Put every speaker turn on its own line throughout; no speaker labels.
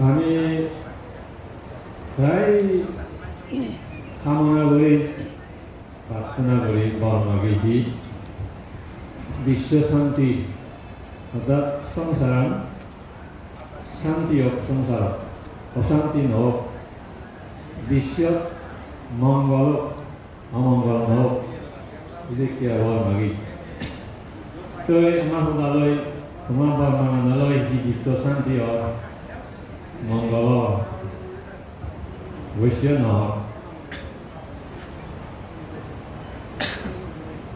আমি প্রায় কামনা করি, প্রার্থনা করি বর্ণবিধি বিশ্ব শান্তি অর্থাৎ সংসার শান্তি হোক সংসার, অশান্তি নহওক বিশ্বত মংগল অমংগল নহওক বিশেষকৈ বৰ্ণগী তই আমাৰ সদালৈ, তোমাৰ বৰ্ণমানলৈ যি বিশ্ব শান্তি হওক মংগল বিশ্ব নহওক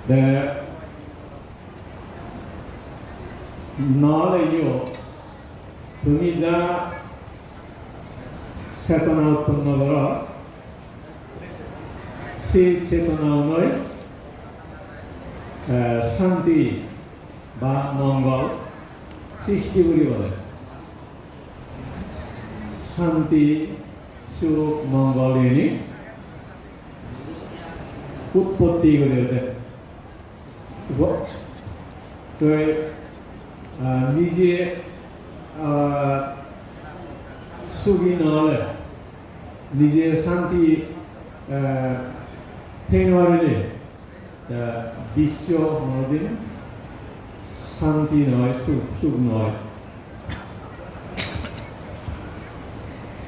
তে নহ'লেও তুমি যা চেতনা উৎপন্ন কৰা সেই চেতনা অনুযায়ী আহ, শান্তি বা মঙ্গল সৃষ্টি বুলি বলে শান্তি সুখ মঙ্গল ইনি উৎপত্তি গ- তই আহ, নিজে সুখী নহ'লে নিজে শান্তি তা বিশ্ব কোনোদিন শান্তি নয় সুখ সুখ নয়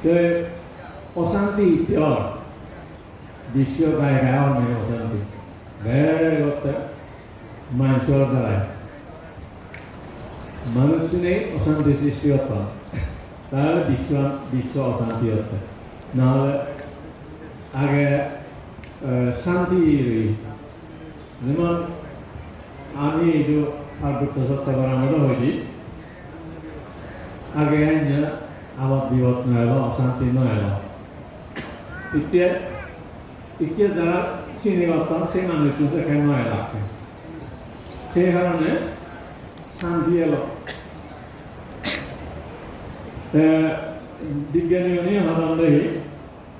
তো অশান্তি ইতিহাস বিশ্ব গায়ে গায়ে মানে অশান্তি গায়ে করতে মানুষের দ্বারায় মানুষ নেই অশান্তি সৃষ্টি হতাম তাহলে বিশ্ব বিশ্ব অশান্তি হতো নাহলে আগে আহ, শান্তি রই যেমন আমি এইটো পার্বত্য সত্যাগ্রহ মতো হয়েছি আগে আবাদ বিপদ নহ'ব অশান্তি নহ'ব এতিয়া এতিয়া যারা চিনি পাতাম সেই মানুষটো সেখানে নয় লাগছে সেই কারণে শান্তি এলো বিজ্ঞানী উনি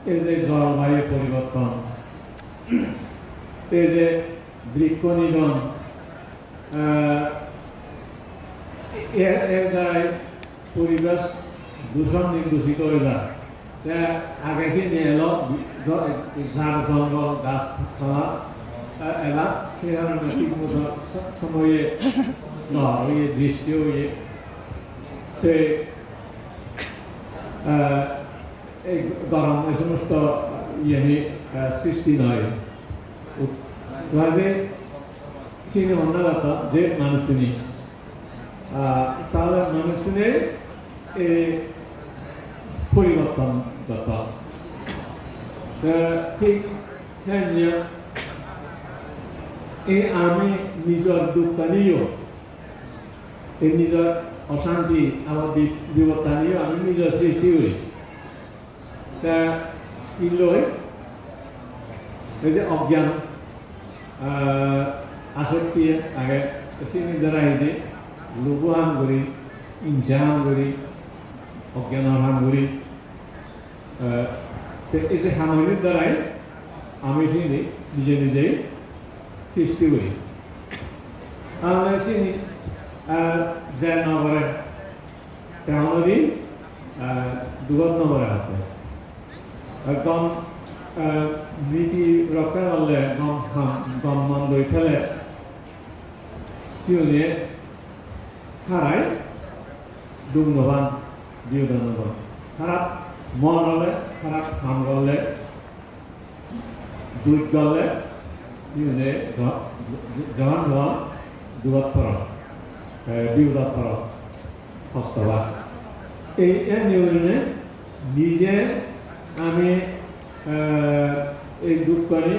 এই যে জলবায়ু পরিবর্তন এই যে বৃক্ষ নিধন এর দ্বারাই পরিবেশ দূষণ দূষিত হয়ে যায় আগে যে নিয়ে এলো ঝাড় জঙ্গল গাছপালা এলা সে কারণে ঠিক মতো স- সময়ে ঝড় আহ, এই গরম এই সমস্ত ইয়ে সৃষ্টি নয় রাজে চিনি অন্য কথা যে মানুষনি তাহলে মানুষনের এই পরিবর্তন কথা ঠিক হ্যাঁ এই আমি নিজের দুঃখ নিয়েও এই নিজের অশান্তি, আমার বি- বিপত্তা নিয়েও আমি নিজের সৃষ্টি করি। তা, কি লয়? এই যে অজ্ঞান আসক্তি আগে চিনি দ্বারা হেঁটে লোভ হাম করি হাম করি। অজ্ঞানৰ হাম করি আহ, তে এই যে সামগ্ৰীৰ দ্বাৰাই আমি চিনি নিজে নিজেই সৃষ্টি করি তাহলে চিনি আহ, নগরে তেমনি দুগত নগরে হাতে। একদম নীতি রক্ষা করলে গম খাম গম মান দই ফেলে জিওনে খারাই দুগ্নবান বিয়োদনবান খারাপ মন হলে খারাপ খাম করলে দুধ গলে জৱান হোৱা দুগত পৰ বিয়োদত পৰ হস্তবা এই নিয়মে নিজে আমি এই দুঃখানি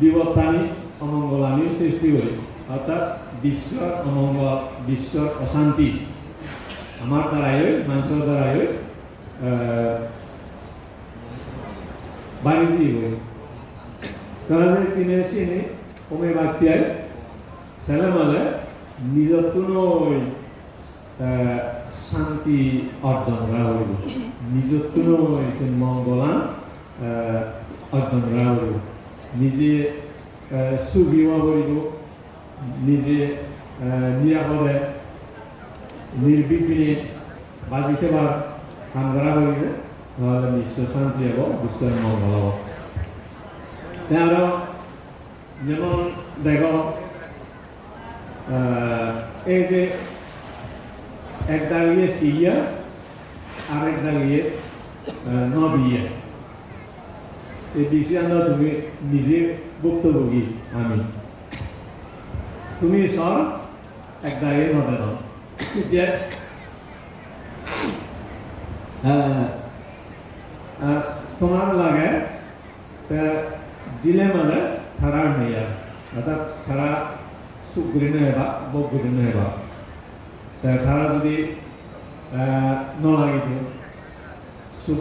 বিপত্তানি অমঙ্গলানি সৃষ্টি করি। অর্থাৎ বিশ্বর অমঙ্গল বিশ্বর অশান্তি। আমার দ্বারাই মানুষের দ্বারাই বাণিজ্যিক করি কারণ কিনে চিনি, কমে বাক্তিয়ায় ছেলে মানে নিজের কোনো শান্তি অর্জন করা হইব নিজের কোনো মঙ্গলান অর্জন করা হইব নিজে হওয়া করিব নিজে নিরাপদে নির্বিঘ্নে বাজিতে পার কাম কৰা কৰিব নহ'লে বিশ্ব শান্তি হ'ব বিশ্বৰ মংগল হ'ব। তে আৰু যেমন দেখো এই যে এক দাঁড়িয়ে সিরিয়া আর এক দাঁড়িয়ে নদিয়া। এই বিষয়ে তুমি নিজে ভুক্তভোগী আমি। তুমি সর এক দাঁড়িয়ে নদে নয় তোমার লাগে দিলে মানে থারার নেই অর্থাৎ থারা সুখ ঘুরিনে হেবা ঘুরিনে হেবা তা থারা যদি নলাগিত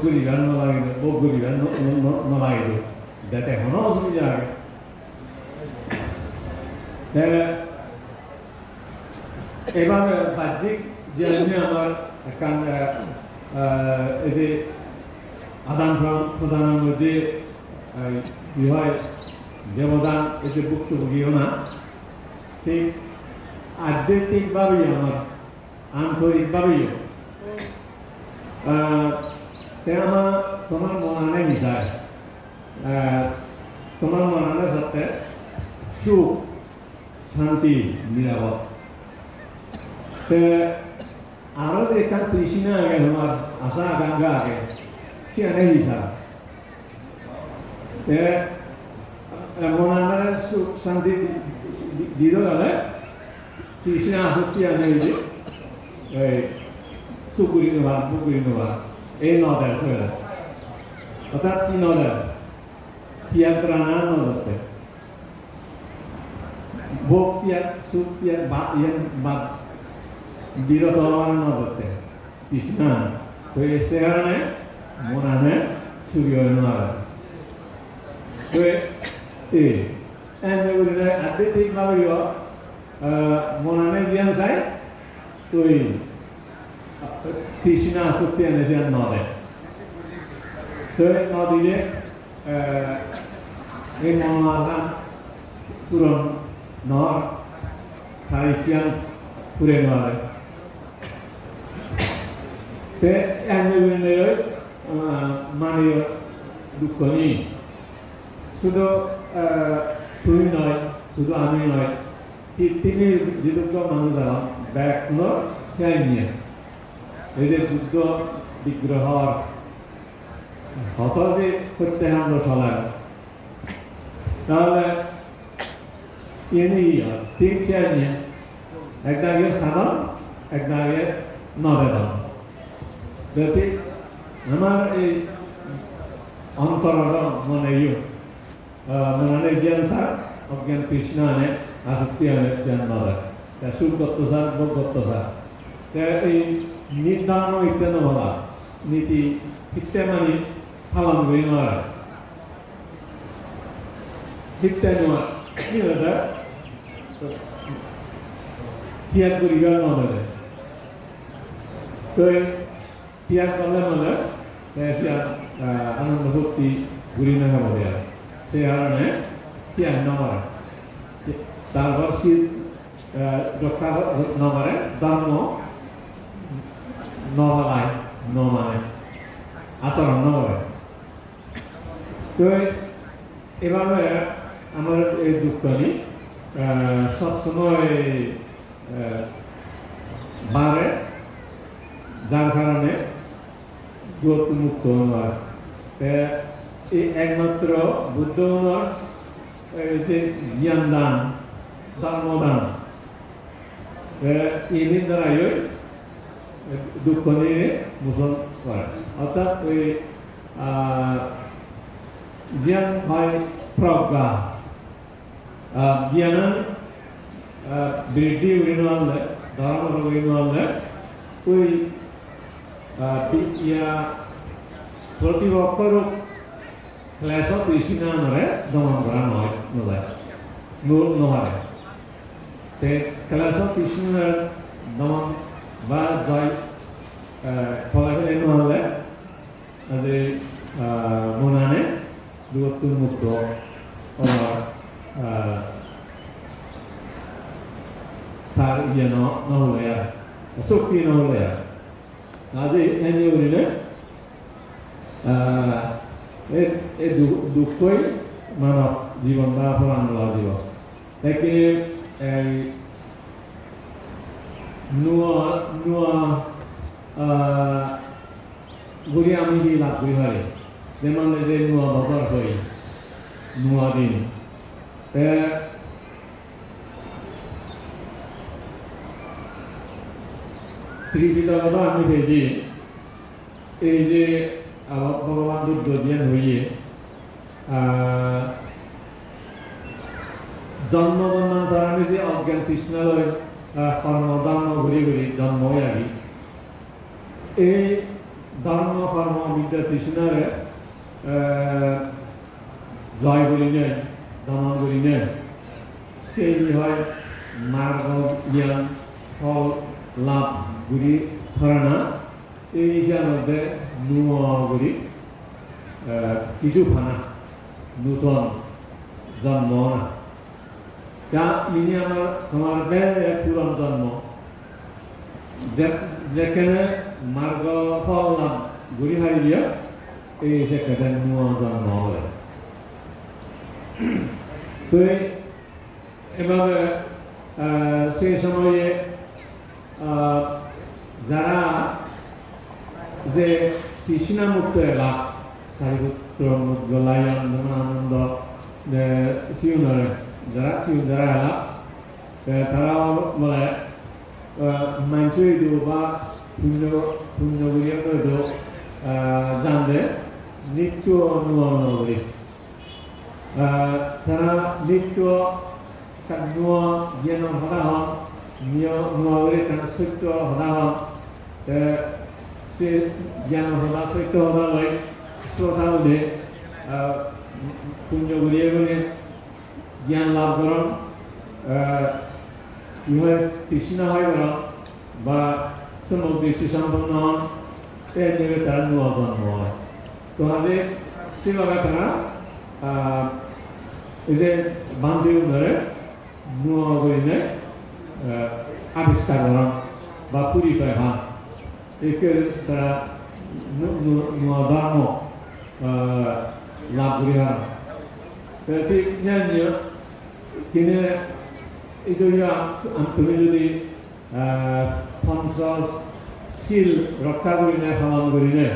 ঘুরিবার নলাগিত ঘুরিবার নলাগিত যাতে এখনও অসুবিধা আগে এবার বাহ্যিক যে আমি আমার এই যে আদান প্রদান- প্রদানের মধ্যে কি হয়, ব্যবধান, এই যে ভুক্তভোগীও না, ঠিক আধ্যাত্মিকভাবেই আমার, আন্তরিকভাবেই। আমার, তোমার মনানে মিশায় তোমার মনানে সাথে সুখ, শান্তি, নিরাপদ। අර දෙකක් ත්‍රිෂ්ණා ගැනම අසා ගංගාගේ කියන්නේ නිසා ඒ මොනවාර සු සම්දි දිදවල ත්‍රිෂ්ණා සත්‍ය නැවිද ඒ සුගුරිනවා පුගුරිනවා ඒ නෝදල් සර අතත් නෝදල් තියත්‍රානා නෝදත් භෝක්තිය සුත්‍ය බායන් බාත් বিরত হওয়ার নদতে তৃষ্ণা তো সে কারণে মনানে হয় নোৱাৰে তো এই এনে কৰিলে আধ্যাত্মিকভাৱে মনানে জ্ঞান চাই, তো তৃষ্ণা আসক্তি এনে যেন নদে তো নদীলে এই মনোয়াসা পূরণ নর খারিস্টিয়ান পুরে নয় কৰিলে মানীয় দুঃখ নেই শুধু তুমি নয় শুধু আমি নয় তিনি বিদগ্ধ মানুষ খেয়াল নিয়ে এই যে যুদ্ধ বিগ্রহর হত যে করতে আমরা চলার তাহলে ইনি তিন চার নিয়ে এক দাগে সাধন এক দাগে নবেদন যদি আমার এই অন্তরদ মনে ইউ মনে জ্ঞান সার অজ্ঞান কৃষ্ণ আনে আসক্তি আনে জ্ঞান নরে সুগত্ত সার ভোগত্ত সার এই নির্ধারণ ইত্যাদি হলা নীতি ইত্যাদি পালন করি নয় করলে মানে সে আনন্দ ভক্তি ঘুরি না হবে সে কারণে ত্যাগ নমারে। তারপর শীত রক্ষা নমারে ধর্ম নমালায় নমানে আচরণ নকরে তো এভাবে আমার এই দুঃখনি সবসময় বাড়ে, যার কারণে দূরত্ব মুক্ত নয় একমাত্র বুদ্ধ হওয়ার যে জ্ঞান দান ধর্মদান। এই দ্বারাই দুঃখ নিয়ে মোচন করে। অর্থাৎ ওই জ্ঞান হয় প্রজ্ঞা। আহ, বৃদ্ধি উড়িনলে ধর্ম উড়িনলে ওই ইয়া প্রতিপক্ষর ক্লেশ কৃষ্ণ নরে দমন করা নয় নয় নহয় তে ক্লেশ কৃষ্ণের দমন বা জয় ফলাফল নহ'লে, আজি মনানে দূৰত্ব মুক্ত তাৰ ইয়ে নহ'লে শক্তি নহ'লে আৰু। এনে কৰিলে আহ, এই দুঃখই মানব জীবন বা প্রাণলা জীবন তাকে এই নোয়া নোয়া ঘুরি আমি কি লাভ করি হয় যেমন যে নোয়া বছর হই নোয়া দিন তে ত্রিপিটকতা আমি দেখি এই যে আহ, ভগবান জ্ঞান হইয়ে জন্ম জন্মান্তর আমি যে অজ্ঞান কৃষ্ণলৈ কর্ম ধর্ম ঘুরি ঘুরি জন্ম হয়ে আহি। এই ধর্ম কর্ম বিদ্যা কৃষ্ণরে জয় করি নেন দমন করি নেন সেই হয় মার্গ জ্ঞান ফল লাভ ঘুরি ধরে না। এই হিসাবে নুয়াগুড়ি কিছু ফানা নূতন জন্ম না। যা ইনি আমার, তোমার পুরান জন্ম। যেখানে মার্গ ফল লাভ ঘুরি হারিয়ে, এই সেখানে নুয়া জন্ম হয়। তো এভাবে সেই সময়ে যে তৃষ্ণা মুক্ত এলা সারিপুত্র মুদ্গলায়ন ধনানন্দ শিউনরে যারা শিউ যারা এলা তারা বলে মানসই দু বা পুণ্য পুণ্যগুলিও দু জানবে নিত্য অনুমান করি তারা নিত্য নুয়া জ্ঞান হরা হন নিয় নুয়া করে তারা সত্য হরা হন হলা সত্য হলা লৈ শ্রদ্ধা উঠে পুণ্য গুলিয়ে গুলিয়ে জ্ঞান লাভ করন কি হয় তৃষ্ণা হয় করন বা সমুদ্দৃষ্টি সম্পন্ন হন নিয়ে তার নুয়া জন্ম হয়। তো আজকে সেভাবে তারা এই যে বান্ধবী ধরে নুয়া করিলে আবিষ্কার করেন বা পরিচয় হন একে তারা নুয়া ধর্ম লাভ করি হন ঠিক itu ya তুমি যদি পঞ্চাশ শিল রক্ষা করি না পালন করি না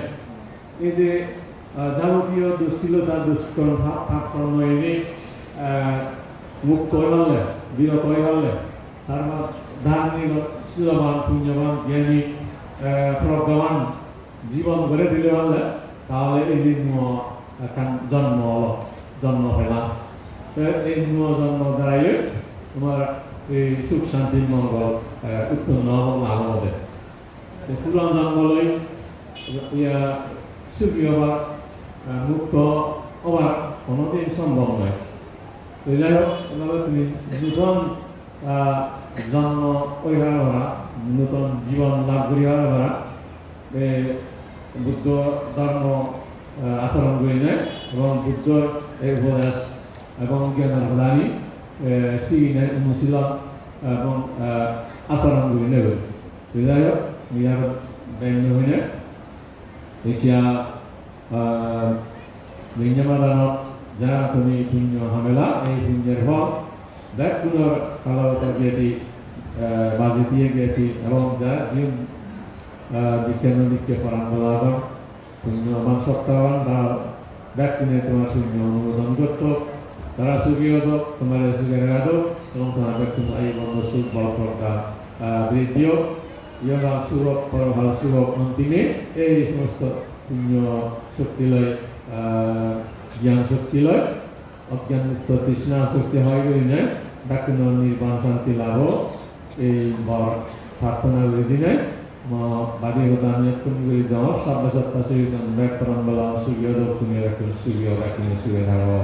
এই যে যাবতীয় দুশ্চিলতা দুষ্কর্ম ভাব ভাব কর্ম এনে মুক্ত পারলে বিরত পারলে তারপর ধার্মিক শিলবান পুণ্যবান জ্ঞানী প্রজ্ঞাবান জীবন করে দিলে পারলে তাহলে এই নুয় একখান জন্ম হলো জন্ম তো এই নুয় জন্ম দ্বারাই তোমার এই সুখ শান্তি মঙ্গল উৎপন্ন লাভ হবে। তো পুরাণ জন্মলৈ ইয়া সুখী হবার মুক্ত হবার কোনোদিন সম্ভব নয়। তো যাই হোক তুমি আহ, জন্ম পরিহার করা নূতন জীবন লাভ করিবার করা। এই বুদ্ধ ধর্ম আচরণ করি নেয় এবং বুদ্ধর এই উপদেশ এবং জ্ঞানের প্রদানী সিগিনে অনুশীলন এবং আচরণ করি নেবে যাই হোক ইয়ার ব্যান্য হইনে এতিয়া বিঞ্জমাদানত যারা তুমি পুণ্য হামেলা, এই পুণ্যের ফল পুনর কালবতা গেতি বাজি দিয়ে গেতি এবং যারা জীবন বিজ্ঞান দিকে পরাঙ্গলাগন পুণ্যবান সপ্তাহবান তারা দেখ পুণ্যে তোমার পুণ্য অনুমোদন করত তারা সুখী হতো তোমার সুখের রাখো এবং তোমার ব্যক্তি এই বন্ধ সুখ বল প্রজ্ঞা বৃদ্ধিও ইয়োগা সুরক পরভাল সুরক অন্তিমে এই সমস্ত পুণ্য শক্তি লয় জ্ঞান শক্তি লয় অজ্ঞান মুক্ত তৃষ্ণা শক্তি হয় বলি নয় ডাকুন নির্বাণ শান্তি লাভ এই বর প্রার্থনা করে দিনে বাদী হতা আমি একটু করে যাও সর্বসত্তা শ্রী ব্যাক পরম বলা সুগিয় দক্ষিণে রাখুন সুগিয় রাখুন সুগিয় থাকো